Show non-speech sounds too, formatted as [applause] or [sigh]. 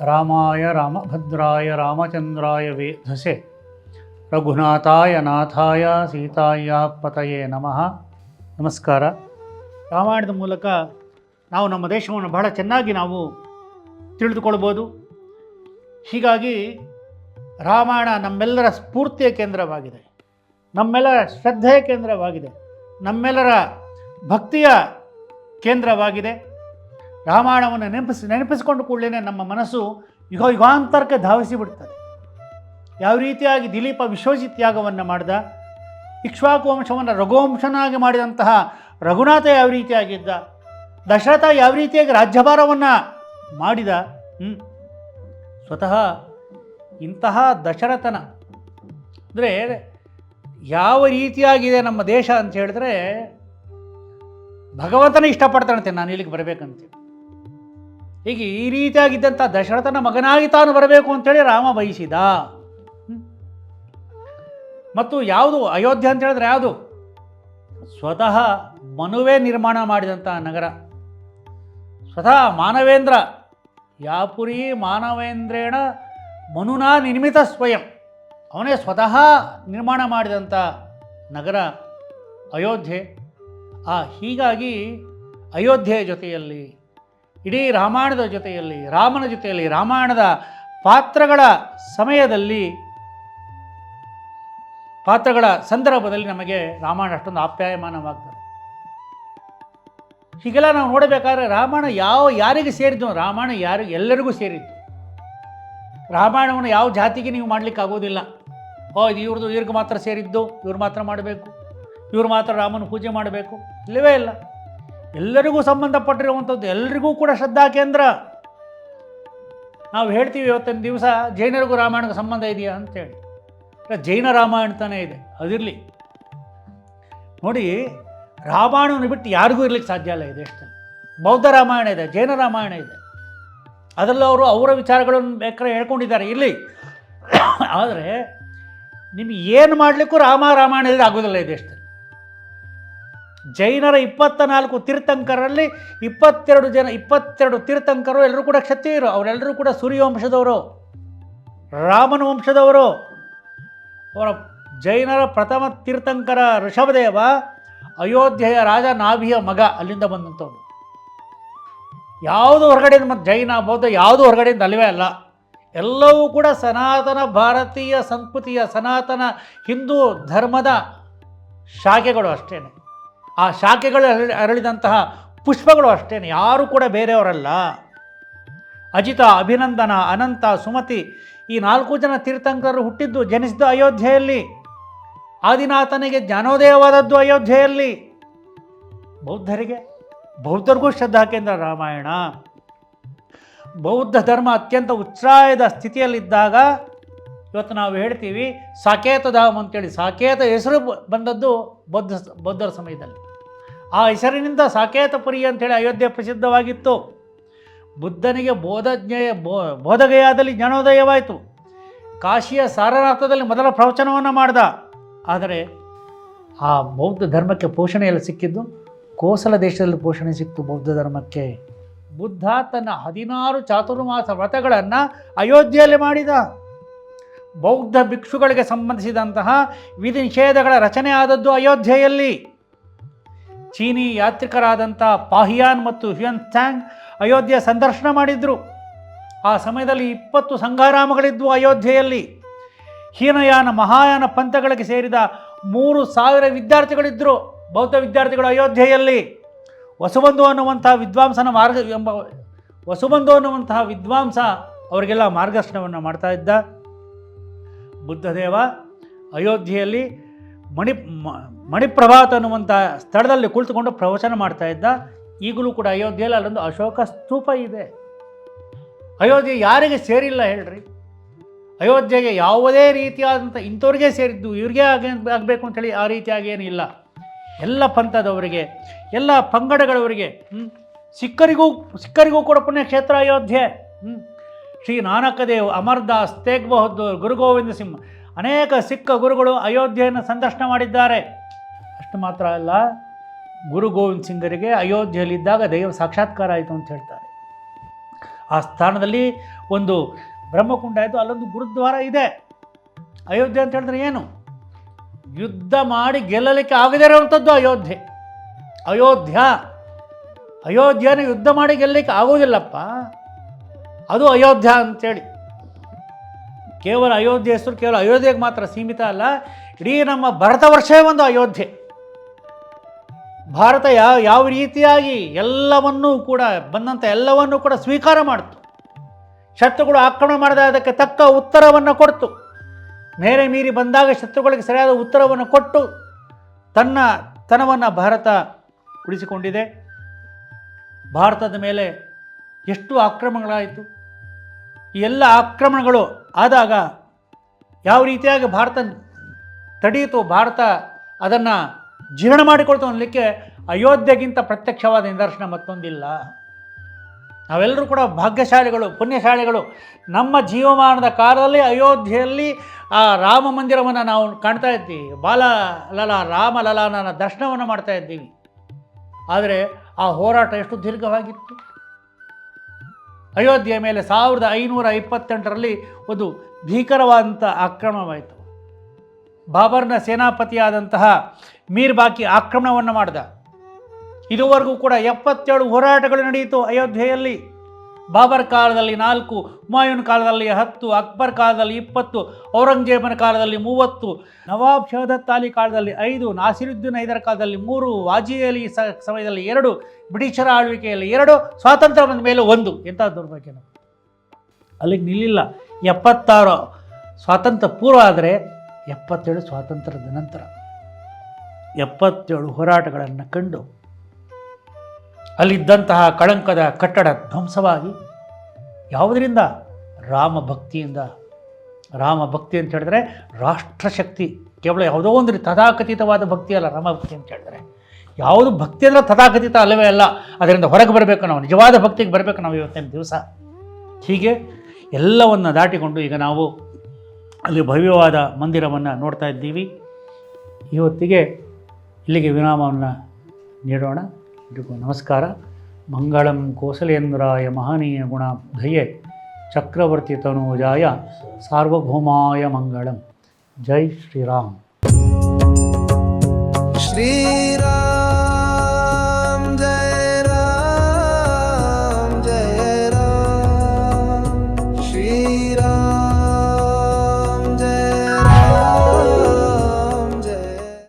ರಾಮಾಯ ರಾಮಭದ್ರಾಯ ರಾಮಚಂದ್ರಾಯ ವೇಧಸೆ. ರಘುನಾಥಾಯ ನಾಥಾಯ ಸೀತಾಯ ಪತಯೇ ನಮಃ. ನಮಸ್ಕಾರ. ರಾಮಾಯಣದ ಮೂಲಕ ನಾವು ನಮ್ಮ ದೇಶವನ್ನು ಬಹಳ ಚೆನ್ನಾಗಿ ನಾವು ತಿಳಿದುಕೊಳ್ಬೋದು. ಹೀಗಾಗಿ ರಾಮಾಯಣ ನಮ್ಮೆಲ್ಲರ ಸ್ಫೂರ್ತಿಯ ಕೇಂದ್ರವಾಗಿದೆ. ನಮ್ಮೆಲ್ಲರ ಶ್ರದ್ಧೆಯ ಕೇಂದ್ರವಾಗಿದೆ. ನಮ್ಮೆಲ್ಲರ ಭಕ್ತಿಯ ಕೇಂದ್ರವಾಗಿದೆ. ರಾಮಾಯಣವನ್ನು ನೆನಪಿಸಿ ನೆನಪಿಸಿಕೊಂಡು ಕೂಡಲೇ ನಮ್ಮ ಮನಸ್ಸು ಯುಗ ಯುಗಾಂತರಕ್ಕೆ ಧಾವಿಸಿ ಬಿಡ್ತದೆ ಯಾವ ರೀತಿಯಾಗಿ ದಿಲೀಪ ವಿಶ್ವಜಿತ್ ಯಾಗವನ್ನು ಮಾಡಿದ, ಇಕ್ಷ್ವಾಕು ವಂಶವನ್ನು ರಘುವಂಶನಾಗಿ ಮಾಡಿದಂತಹ ರಘುನಾಥ ಯಾವ ರೀತಿಯಾಗಿದ್ದ ದಶರಥ ಯಾವ ರೀತಿಯಾಗಿ ರಾಜ್ಯಭಾರವನ್ನು ಮಾಡಿದ. ಸ್ವತಃ ಇಂತಹ ದಶರಥನ, ಅಂದರೆ ಯಾವ ರೀತಿಯಾಗಿದೆ ನಮ್ಮ ದೇಶ ಅಂತ ಹೇಳಿದ್ರೆ ಭಗವಂತನ ಇಷ್ಟಪಡ್ತಾನಂತೆ, ನಾನು ಇಲ್ಲಿಗೆ ಬರಬೇಕಂತೆ ಹೀಗೆ ಈ ರೀತಿಯಾಗಿದ್ದಂಥ ದಶರಥನ ಮಗನಾಗಿ ತಾನು ಬರಬೇಕು ಅಂತೇಳಿ ರಾಮ ಬಯಸಿದ. ಮತ್ತು ಯಾವುದು ಅಯೋಧ್ಯೆ ಅಂತ ಹೇಳಿದ್ರೆ ಯಾವುದು? ಸ್ವತಃ ಮನುವೇ ನಿರ್ಮಾಣ ಮಾಡಿದಂಥ ನಗರ. ಸ್ವತಃ ಮಾನವೇಂದ್ರ, ಯಾಪುರಿ ಮಾನವೇಂದ್ರೇಣ ಮನುನ ನಿರ್ಮಿತ ಸ್ವಯಂ. ಅವನೇ ಸ್ವತಃ ನಿರ್ಮಾಣ ಮಾಡಿದಂಥ ನಗರ ಅಯೋಧ್ಯೆ. ಆ ಹೀಗಾಗಿ ಅಯೋಧ್ಯೆಯ ಜೊತೆಯಲ್ಲಿ ಇಡೀ ರಾಮಾಯಣದ ಜೊತೆಯಲ್ಲಿ, ರಾಮನ ಜೊತೆಯಲ್ಲಿ, ರಾಮಾಯಣದ ಪಾತ್ರಗಳ ಸಮಯದಲ್ಲಿ, ಪಾತ್ರಗಳ ಸಂದರ್ಭದಲ್ಲಿ ನಮಗೆ ರಾಮಾಯಣ ಅಷ್ಟೊಂದು ಆಪ್ಯಾಯಮಾನವಾಗ್ತದೆ. ಹೀಗೆಲ್ಲ ನಾವು ನೋಡಬೇಕಾದ್ರೆ ರಾಮಾಯಣ ಯಾವ, ಯಾರಿಗೆ ಸೇರಿದ್ದು? ರಾಮಾಯಣ ಯಾರು, ಎಲ್ಲರಿಗೂ ಸೇರಿದ್ದು. ರಾಮಾಯಣವನ್ನು ಯಾವ ಜಾತಿಗೆ ನೀವು ಮಾಡಲಿಕ್ಕೆ ಆಗೋದಿಲ್ಲ ಓ, ಇದು ಇವ್ರದ್ದು, ಇವ್ರಿಗೆ ಮಾತ್ರ ಸೇರಿದ್ದು, ಇವ್ರು ಮಾತ್ರ ಮಾಡಬೇಕು. ಇವ್ರು ಮಾತ್ರ ರಾಮನ ಪೂಜೆ ಮಾಡಬೇಕು. ಇಲ್ಲವೇ ಇಲ್ಲ. ಎಲ್ಲರಿಗೂ ಸಂಬಂಧಪಟ್ಟಿರುವಂಥದ್ದು, ಎಲ್ರಿಗೂ ಕೂಡ ಶ್ರದ್ಧಾ ಕೇಂದ್ರ. ನಾವು ಹೇಳ್ತೀವಿ ಇವತ್ತಿನ ದಿವಸ, ಜೈನರಿಗೂ ರಾಮಾಯಣಕ್ಕೆ ಸಂಬಂಧ ಇದೆಯಾ ಅಂತೇಳಿ. ಜೈನ ರಾಮಾಯಣ ತಾನೇ ಇದೆ, ಅದಿರಲಿ. ನೋಡಿ, ರಾಮಾಯಣವನ್ನು ಬಿಟ್ಟು ಯಾರಿಗೂ ಇರ್ಲಿಕ್ಕೆ ಸಾಧ್ಯ ಇಲ್ಲ ಇದೆ ದೇಶದಲ್ಲಿ ಬೌದ್ಧ ರಾಮಾಯಣ ಇದೆ, ಜೈನ ರಾಮಾಯಣ ಇದೆ. ಅದರಲ್ಲೂ ಅವರು ಅವರ ವಿಚಾರಗಳನ್ನು ಬೇಕಾದ್ರೆ ಹೇಳ್ಕೊಂಡಿದ್ದಾರೆ ಇಲ್ಲಿ [coughs] ಆದರೆ, ನಿಮಗೆ ಏನು ಮಾಡಲಿಕ್ಕೂ ರಾಮ ರಾಮಾಯಣ ಇಲ್ಲದೆ ಆಗೋದಿಲ್ಲ ಈ ದೇಶದಲ್ಲಿ ಜೈನರ ಇಪ್ಪತ್ತ ನಾಲ್ಕು ತೀರ್ಥಂಕರಲ್ಲಿ ಇಪ್ಪತ್ತೆರಡು ಜನ, ಇಪ್ಪತ್ತೆರಡು ತೀರ್ಥಂಕರು, ಎಲ್ಲರೂ ಕೂಡ ಕ್ಷತ್ರಿಯರು, ಅವರೆಲ್ಲರೂ ಕೂಡ ಸೂರ್ಯವಂಶದವರು ರಾಮನ ವಂಶದವರು. ಅವರ ಜೈನರ ಪ್ರಥಮ ತೀರ್ಥಂಕರ ಋಷಭದೇವ, ಅಯೋಧ್ಯೆಯ ರಾಜ ನಾಭಿಯ ಮಗ, ಅಲ್ಲಿಂದ ಬಂದಂಥವ್ರು. ಯಾವುದು ಹೊರಗಡೆಯಿಂದ ಮತ್ತು ಜೈನ, ಬೌದ್ಧ, ಯಾವುದು ಹೊರಗಡೆಯಿಂದ ಅಲ್ಲವೇ ಅಲ್ಲ. ಎಲ್ಲವೂ ಕೂಡ ಸನಾತನ ಭಾರತೀಯ ಸಂಸ್ಕೃತಿಯ ಸನಾತನ ಹಿಂದೂ ಧರ್ಮದ ಶಾಖೆಗಳು ಅಷ್ಟೇ ಆ ಶಾಖೆಗಳು ಅರಳಿ ಅರಳಿದಂತಹ ಪುಷ್ಪಗಳು ಅಷ್ಟೇ ಯಾರೂ ಕೂಡ ಬೇರೆಯವರಲ್ಲ. ಅಜಿತ, ಅಭಿನಂದನ, ಅನಂತ, ಸುಮತಿ, ಈ ನಾಲ್ಕು ಜನ ತೀರ್ಥಂಕರರು ಹುಟ್ಟಿದ್ದು ಜನಿಸಿದ್ದು ಅಯೋಧ್ಯೆಯಲ್ಲಿ. ಆದಿನಾಥನಿಗೆ ಜ್ಞಾನೋದಯವಾದದ್ದು ಅಯೋಧ್ಯೆಯಲ್ಲಿ. ಬೌದ್ಧರಿಗೆ, ಬೌದ್ಧರಿಗೂ ಶ್ರದ್ಧಾ ಕೇಂದ್ರ ರಾಮಾಯಣ. ಬೌದ್ಧ ಧರ್ಮ ಅತ್ಯಂತ ಉಚ್ಛ್ರಾಯದ ಸ್ಥಿತಿಯಲ್ಲಿದ್ದಾಗ ಇವತ್ತು ನಾವು ಹೇಳ್ತೀವಿ ಸಾಕೇತ ಧಾಮ್ ಅಂತೇಳಿ ಸಾಕೇತ ಹೆಸರು ಬಂದದ್ದು ಬೌದ್ಧ ಬೌದ್ಧರ ಸಮಯದಲ್ಲಿ. ಆ ಹೆಸರಿನಿಂದ ಸಾಕೇತಪುರಿ ಅಂತೇಳಿ ಅಯೋಧ್ಯೆ ಪ್ರಸಿದ್ಧವಾಗಿತ್ತು. ಬುದ್ಧನಿಗೆ ಬೋಧಜ್ಞೆಯ ಬೋ, ಬೋಧಗಯಾದಲ್ಲಿ ಜ್ಞಾನೋದಯವಾಯಿತು. ಕಾಶಿಯ ಸಾರನಾಥದಲ್ಲಿ ಮೊದಲ ಪ್ರವಚನವನ್ನು ಮಾಡಿದ. ಆದರೆ ಆ ಬೌದ್ಧ ಧರ್ಮಕ್ಕೆ ಪೋಷಣೆಯಲ್ಲಿ ಸಿಕ್ಕಿದ್ದು, ಕೋಸಲ ದೇಶದಲ್ಲಿ ಪೋಷಣೆ ಸಿಕ್ತು ಬೌದ್ಧ ಧರ್ಮಕ್ಕೆ. ಬುದ್ಧ ತನ್ನ ಹದಿನಾರು ಚಾತುರ್ಮಾಸ ವ್ರತಗಳನ್ನು ಅಯೋಧ್ಯೆಯಲ್ಲಿ ಮಾಡಿದ. ಬೌದ್ಧ ಭಿಕ್ಷುಗಳಿಗೆ ಸಂಬಂಧಿಸಿದಂತಹ ವಿಧಿ ನಿಷೇಧಗಳ ರಚನೆ ಆದದ್ದು ಅಯೋಧ್ಯೆಯಲ್ಲಿ. ಚೀನಿ ಯಾತ್ರಿಕರಾದಂಥ ಪಾಹಿಯಾನ್ ಮತ್ತು ಹ್ಯುಯನ್ ಥ್ಯಾಂಗ್ ಅಯೋಧ್ಯೆ ಸಂದರ್ಶನ ಮಾಡಿದ್ರು. ಆ ಸಮಯದಲ್ಲಿ ಇಪ್ಪತ್ತು ಸಂಘಾರಾಮಗಳಿದ್ವು ಅಯೋಧ್ಯೆಯಲ್ಲಿ. ಹೀನಯಾನ ಮಹಾಯಾನ ಪಂಥಗಳಿಗೆ ಸೇರಿದ ಮೂರು ಸಾವಿರ ವಿದ್ಯಾರ್ಥಿಗಳಿದ್ದರು ಬೌದ್ಧ ವಿದ್ಯಾರ್ಥಿಗಳು ಅಯೋಧ್ಯೆಯಲ್ಲಿ. ವಸುಬಂಧು ಅನ್ನುವಂತಹ ವಿದ್ವಾಂಸನ ಮಾರ್ಗ ಎಂಬ ವಸುಬಂಧು ಅನ್ನುವಂತಹ ವಿದ್ವಾಂಸ ಅವರಿಗೆಲ್ಲ ಮಾರ್ಗದರ್ಶನವನ್ನು ಮಾಡ್ತಾ ಇದ್ದ. ಬುದ್ಧದೇವ ಅಯೋಧ್ಯೆಯಲ್ಲಿ ಮಣಿ ಮಣಿಪ್ರಭಾತ್ ಅನ್ನುವಂಥ ಸ್ಥಳದಲ್ಲಿ ಕುಳಿತುಕೊಂಡು ಪ್ರವಚನ ಮಾಡ್ತಾ ಇದ್ದ, ಈಗಲೂ ಕೂಡ ಅಯೋಧ್ಯೆಯಲ್ಲಿ ಅಲ್ಲೊಂದು ಅಶೋಕ ಸ್ತೂಪ ಇದೆ. ಅಯೋಧ್ಯೆ ಯಾರಿಗೆ ಸೇರಿಲ್ಲ ಹೇಳ್ರಿ? ಅಯೋಧ್ಯೆಗೆ ಯಾವುದೇ ರೀತಿಯಾದಂಥ ಇಂಥವ್ರಿಗೆ ಸೇರಿದ್ದು, ಇವ್ರಿಗೆ ಆಗ, ಆಗಬೇಕು ಅಂತೇಳಿ ಆ ರೀತಿಯಾಗಿ ಏನಿಲ್ಲ. ಎಲ್ಲ ಪಂಥದವರಿಗೆ, ಎಲ್ಲ ಪಂಗಡಗಳವರಿಗೆ? ಸಿಕ್ಕರಿಗೂ ಸಿಕ್ಕರಿಗೂ ಕೂಡ ಪುಣ್ಯಕ್ಷೇತ್ರ ಅಯೋಧ್ಯೆ. ಶ್ರೀ ನಾನಕದೇವ್ ಅಮರ್ದಾಸ್ ತೇಗ್ ಬಹದ್ದೂರ್ ಗುರು ಗೋವಿಂದ ಸಿಂಹ ಅನೇಕ ಸಿಕ್ಕ ಗುರುಗಳು ಅಯೋಧ್ಯೆಯನ್ನು ಸಂದರ್ಶನ ಮಾಡಿದ್ದಾರೆ. ಅಷ್ಟು ಮಾತ್ರ ಅಲ್ಲ, ಗುರು ಗೋವಿಂದ್ ಸಿಂಗರಿಗೆ ಅಯೋಧ್ಯೆಯಲ್ಲಿದ್ದಾಗ ದೈವ ಸಾಕ್ಷಾತ್ಕಾರ ಆಯಿತು ಅಂತ ಹೇಳ್ತಾರೆ. ಆ ಸ್ಥಾನದಲ್ಲಿ ಒಂದು ಬ್ರಹ್ಮಕುಂಡ ಆಯಿತು ಅಲ್ಲೊಂದು ಗುರುದ್ವಾರ ಇದೆ. ಅಯೋಧ್ಯೆ ಅಂತ ಹೇಳಿದ್ರೆ ಏನು? ಯುದ್ಧ ಮಾಡಿ ಗೆಲ್ಲಲಿಕ್ಕೆ ಆಗದೇ ಇರುವಂಥದ್ದು ಅಯೋಧ್ಯೆ. ಅಯೋಧ್ಯ ಅಯೋಧ್ಯೆನ ಯುದ್ಧ ಮಾಡಿ ಗೆಲ್ಲಲಿಕ್ಕೆ ಆಗೋದಿಲ್ಲಪ್ಪ ಅದು ಅಯೋಧ್ಯ ಅಂತೇಳಿ. ಕೇವಲ ಅಯೋಧ್ಯೆ ಹೆಸರು ಕೇವಲ ಅಯೋಧ್ಯೆಗೆ ಮಾತ್ರ ಸೀಮಿತ ಅಲ್ಲ, ಇಡೀ ನಮ್ಮ ಭಾರತ ವರ್ಷವೇ ಒಂದು ಅಯೋಧ್ಯೆ. ಭಾರತ ಯಾವ ಯಾವ ರೀತಿಯಾಗಿ ಎಲ್ಲವನ್ನೂ ಕೂಡ ಬಂದಂಥ ಎಲ್ಲವನ್ನೂ ಕೂಡ ಸ್ವೀಕಾರ ಮಾಡಿತು. ಶತ್ರುಗಳು ಆಕ್ರಮಣ ಮಾಡಿದ ಅದಕ್ಕೆ ತಕ್ಕ ಉತ್ತರವನ್ನು ಕೊಡ್ತು. ಮೇರೆ ಮೀರಿ ಬಂದಾಗ ಶತ್ರುಗಳಿಗೆ ಸರಿಯಾದ ಉತ್ತರವನ್ನು ಕೊಟ್ಟು ತನ್ನ ತನವನ್ನು ಭಾರತ ಉಳಿಸಿಕೊಂಡಿದೆ. ಭಾರತದ ಮೇಲೆ ಎಷ್ಟು ಆಕ್ರಮಣಗಳಾಯಿತು. ಈ ಎಲ್ಲ ಆಕ್ರಮಣಗಳು ಆದಾಗ ಯಾವ ರೀತಿಯಾಗಿ ಭಾರತ ತಡೆಯಿತು ಭಾರತ ಅದನ್ನು ಜೀರ್ಣ ಮಾಡಿಕೊಳ್ತು ಅನ್ನಲಿಕ್ಕೆ ಅಯೋಧ್ಯೆಗಿಂತ ಪ್ರತ್ಯಕ್ಷವಾದ ನಿದರ್ಶನ ಮತ್ತೊಂದಿಲ್ಲ. ನಾವೆಲ್ಲರೂ ಕೂಡ ಭಾಗ್ಯಶಾಲಿಗಳು, ಪುಣ್ಯಶಾಲಿಗಳು. ನಮ್ಮ ಜೀವಮಾನದ ಕಾಲದಲ್ಲಿ ಅಯೋಧ್ಯೆಯಲ್ಲಿ ಆ ರಾಮ ಮಂದಿರವನ್ನು ನಾವು ಕಾಣ್ತಾ ಇದ್ದೀವಿ ಬಾಲ ಲಲ, ರಾಮ ಲಲಾನನ ದರ್ಶನವನ್ನು ಮಾಡ್ತಾ ಇದ್ದೀವಿ. ಆದರೆ ಆ ಹೋರಾಟ ಎಷ್ಟು ದೀರ್ಘವಾಗಿತ್ತು? ಅಯೋಧ್ಯೆಯ ಮೇಲೆ ಸಾವಿರದ ಐನೂರ ಇಪ್ಪತ್ತೆಂಟರಲ್ಲಿ ಒಂದು ಭೀಕರವಾದಂಥ ಆಕ್ರಮಣವಾಯಿತು ಬಾಬರ್ನ ಸೇನಾಪತಿಯಾದಂತಹ ಮೀರ್ ಬಾಕಿ ಆಕ್ರಮಣವನ್ನು ಮಾಡಿದ. ಇದುವರೆಗೂ ಕೂಡ ಎಪ್ಪತ್ತೇಳು ಹೋರಾಟಗಳು ನಡೆಯಿತು ಅಯೋಧ್ಯೆಯಲ್ಲಿ. ಬಾಬರ್ ಕಾಲದಲ್ಲಿ ನಾಲ್ಕು, ಹುಮಾಯೂನ್ ಕಾಲದಲ್ಲಿ ಹತ್ತು, ಅಕ್ಬರ್ ಕಾಲದಲ್ಲಿ ಇಪ್ಪತ್ತು, ಔರಂಗಜೇಬನ ಕಾಲದಲ್ಲಿ ಮೂವತ್ತು, ನವಾಬ್ ಶಹದತ್ ಅಲಿ ಕಾಲದಲ್ಲಿ ಐದು, ನಾಸಿರುದ್ದೀನ್ ಐದರ ಕಾಲದಲ್ಲಿ ಮೂರು, ವಾಜಿ ಅಲಿ ಸಮಯದಲ್ಲಿ ಎರಡು, ಬ್ರಿಟಿಷರ ಆಳ್ವಿಕೆಯಲ್ಲಿ ಎರಡು ಸ್ವಾತಂತ್ರ್ಯ ಬಂದ ಮೇಲೆ ಒಂದು ಎಂಥ ದುರ್ಭಾಗ್ಯ. ಅಲ್ಲಿಗೆ ನಿಲ್ಲಿಲ್ಲ ಎಪ್ಪತ್ತಾರು ಸ್ವಾತಂತ್ರ್ಯ ಪೂರ್ವ ಆದರೆ ಎಪ್ಪತ್ತೇಳು ಸ್ವಾತಂತ್ರ್ಯದ ನಂತರ ಎಪ್ಪತ್ತೇಳು ಹೋರಾಟಗಳನ್ನು ಕಂಡು ಅಲ್ಲಿದ್ದಂತಹ ಕಳಂಕದ ಕಟ್ಟಡ ಧ್ವಂಸವಾಗಿ ಯಾವುದರಿಂದ? ರಾಮ ಭಕ್ತಿಯಿಂದ. ರಾಮ ಭಕ್ತಿ ಅಂತ ಹೇಳಿದ್ರೆ ರಾಷ್ಟ್ರಶಕ್ತಿ. ಕೇವಲ ಯಾವುದೋ ಒಂದು ತಥಾಕಥಿತವಾದ ಭಕ್ತಿ ಅಲ್ಲ, ರಾಮ ಭಕ್ತಿ ಅಂತ ಹೇಳಿದ್ರೆ. ಯಾವುದು ಭಕ್ತಿ ಅಂದರೆ ತಥಾಕಥಿತ ಅಲ್ಲವೇ ಅಲ್ಲ. ಅದರಿಂದ ಹೊರಗೆ ಬರಬೇಕು ನಾವು, ನಿಜವಾದ ಭಕ್ತಿಗೆ ಬರಬೇಕು ನಾವು ಇವತ್ತಿನ ದಿವಸ. ಹೀಗೆ ಎಲ್ಲವನ್ನು ದಾಟಿಕೊಂಡು ಈಗ ನಾವು ಅಲ್ಲಿ ಭವ್ಯವಾದ ಮಂದಿರವನ್ನು ನೋಡ್ತಾ ಇದ್ದೀವಿ. ಇವತ್ತಿಗೆ ಇಲ್ಲಿಗೆ ವಿರಾಮವನ್ನು ನೀಡೋಣ. ಎಲ್ರಿಗೂ ನಮಸ್ಕಾರ ಮಂಗಳಂ ಕೋಸಲೇಂದ್ರಾಯ ಮಹನೀಯ ಗುಣ ಧಯೆ ಚಕ್ರವರ್ತಿ ತನೂಜಾಯ ಸಾರ್ವಭೌಮಾಯ ಮಂಗಳಂ ಜೈ ಶ್ರೀರಾಮ್